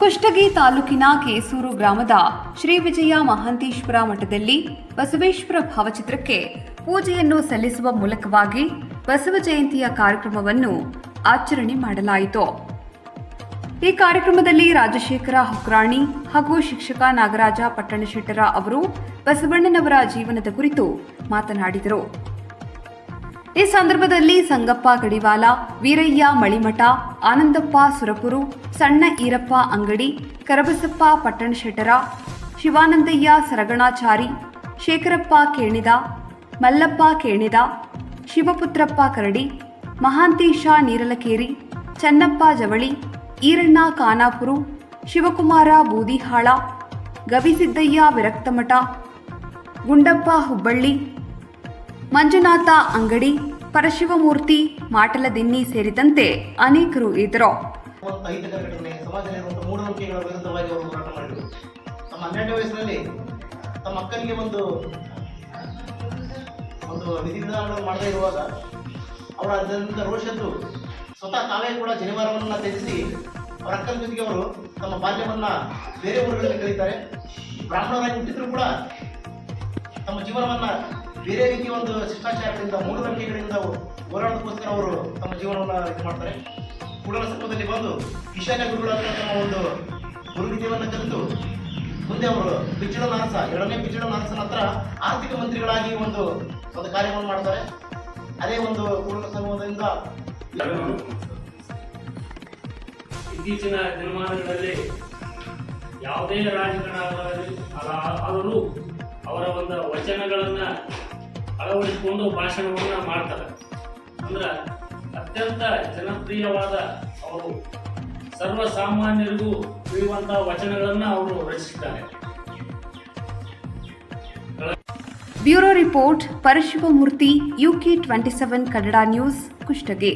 ಕುಷ್ಟಗಿ ತಾಲೂಕಿನ ಕೇಸೂರು ಗ್ರಾಮದ ಶ್ರೀ ವಿಜಯ ಮಹಾಂತೇಶ್ವರ ಮಠದಲ್ಲಿ ಬಸವೇಶ್ವರ ಭಾವಚಿತ್ರಕ್ಕೆ ಪೂಜೆಯನ್ನು ಸಲ್ಲಿಸುವ ಮೂಲಕವಾಗಿ ಬಸವ ಜಯಂತಿಯ ಕಾರ್ಯಕ್ರಮವನ್ನು ಆಚರಣೆ ಮಾಡಲಾಯಿತು. ಈ ಕಾರ್ಯಕ್ರಮದಲ್ಲಿ ರಾಜಶೇಖರ ಹುಕ್ರಾಣಿ ಹಾಗೂ ಶಿಕ್ಷಕ ನಾಗರಾಜ ಪಟ್ಟಣಶೆಟ್ಟರ ಅವರು ಬಸವಣ್ಣನವರ ಜೀವನದ ಕುರಿತು ಮಾತನಾಡಿದರು. ಈ ಸಂದರ್ಭದಲ್ಲಿ ಸಂಗಪ್ಪ ಗಡಿವಾಲ ವೀರಯ್ಯ ಮಳಿಮಠ, ಆನಂದಪ್ಪ ಸುರಪುರು, ಸಣ್ಣ ಈರಪ್ಪ ಅಂಗಡಿ, ಕರಬಸಪ್ಪ ಪಟ್ಟಣಶೆಟ್ಟರ, ಶಿವಾನಂದಯ್ಯ ಸರಗಣಾಚಾರಿ, ಶೇಖರಪ್ಪ ಕೇಣಿದ, ಮಲ್ಲಪ್ಪ ಕೇಣಿದ, ಶಿವಪುತ್ರಪ್ಪ ಕರಡಿ, ಮಹಾಂತೇಶ ನೀರಲಕೇರಿ, ಚನ್ನಪ್ಪ ಜವಳಿ, ಈರಣ್ಣ ಖಾನಾಪುರು, ಶಿವಕುಮಾರ ಬೂದಿಹಾಳ, ಗವಿಸಿದ್ದಯ್ಯ ವಿರಕ್ತಮಠ, ಗುಂಡಪ್ಪ ಹುಬ್ಬಳ್ಳಿ ಮಂಜುನಾಥ ಅಂಗಡಿ, ಪರಶಿವಮೂರ್ತಿ ಮಾಟಲದಿನ್ನಿ ಸೇರಿದಂತೆ ಅನೇಕರು ಇದ್ದರು. ತಮ್ಮ ಅಕ್ಕನಿಗೆ ಒಂದು ಒಂದು ವಿಧಿವಿಧಾನಗಳನ್ನು ಮಾಡದೇ ಇರುವಾಗ, ಅವರ ಅದರಿಂದ ರೋಷದ್ದು ಸ್ವತಃ ತಾವೇ ಕೂಡ ಜನಿವಾರವನ್ನ ತ್ಯಜಿಸಿ, ಅವರ ಅಕ್ಕನ ಜೊತೆಗೆ ಅವರು ತಮ್ಮ ಬಾಲ್ಯವನ್ನು ಬೇರೆ ಊರುಗಳಲ್ಲಿ ಕಲಿತಾರೆ ಬ್ರಾಹ್ಮಣರಾಗಿ ಹುಟ್ಟಿದ್ರು ಕೂಡ ತಮ್ಮ ಜೀವನವನ್ನ ಬೇರೆ ರೀತಿಯ ಒಂದು ಶಿಷ್ಟಾಚಾರಗಳಿಂದ ಮೂಢನಂಬಿಕೆಗಳಿಂದ ಹೋರಾಡೋದಕ್ಕೋಸ್ಕರ ಅವರು ತಮ್ಮ ಜೀವನವನ್ನ ಇದು ಮಾಡ್ತಾರೆ. ಕೂಡಲ ಸಂಪದಲ್ಲಿ ಬಂದು ಈಶಾನ್ಯ ಗುರುಗಳಾದ ತಮ್ಮ ಒಂದು ಗುರುವಿದ್ಯವನ್ನು ಕಲಿತು ಮುಂದೆ ಅವರು ಪಿಚ್ಚಳ ನಾರಸ ಎರಡನೇ ಪಿಚ್ಚಳ ನಾರಸ ನಂತರ ಆರ್ಥಿಕ ಮಂತ್ರಿಗಳಾಗಿ ಒಂದು ಒಂದು ಕಾರ್ಯವನ್ನು ಮಾಡ್ತಾರೆ. ಅದೇ ಒಂದು ಕೂಡಲ ಸಂಘದಿಂದ ಇತ್ತೀಚಿನ ದಿನಮಾನಗಳಲ್ಲಿ ಯಾವುದೇ ರಾಜಕಾರಣ ಆದರೂ ಅವರ ಒಂದು ವಚನಗಳನ್ನ ಅಳವಡಿಸಿಕೊಂಡು ಭಾಷಣವನ್ನ ಮಾಡ್ತಾರೆ. ಅಂದ್ರೆ ಅತ್ಯಂತ ಜನಪ್ರಿಯವಾದ ಅವರು ಸರ್ವಸಾಮಾನ್ಯರಿಗೂ ತಿಳಿಯುವಂತಹ ವಚನಗಳನ್ನು ಅವರು ರಚಿಸಿದ್ದಾರೆ. Bureau report Parashivamurthy UK twenty seven Kannada news, Kushtagi.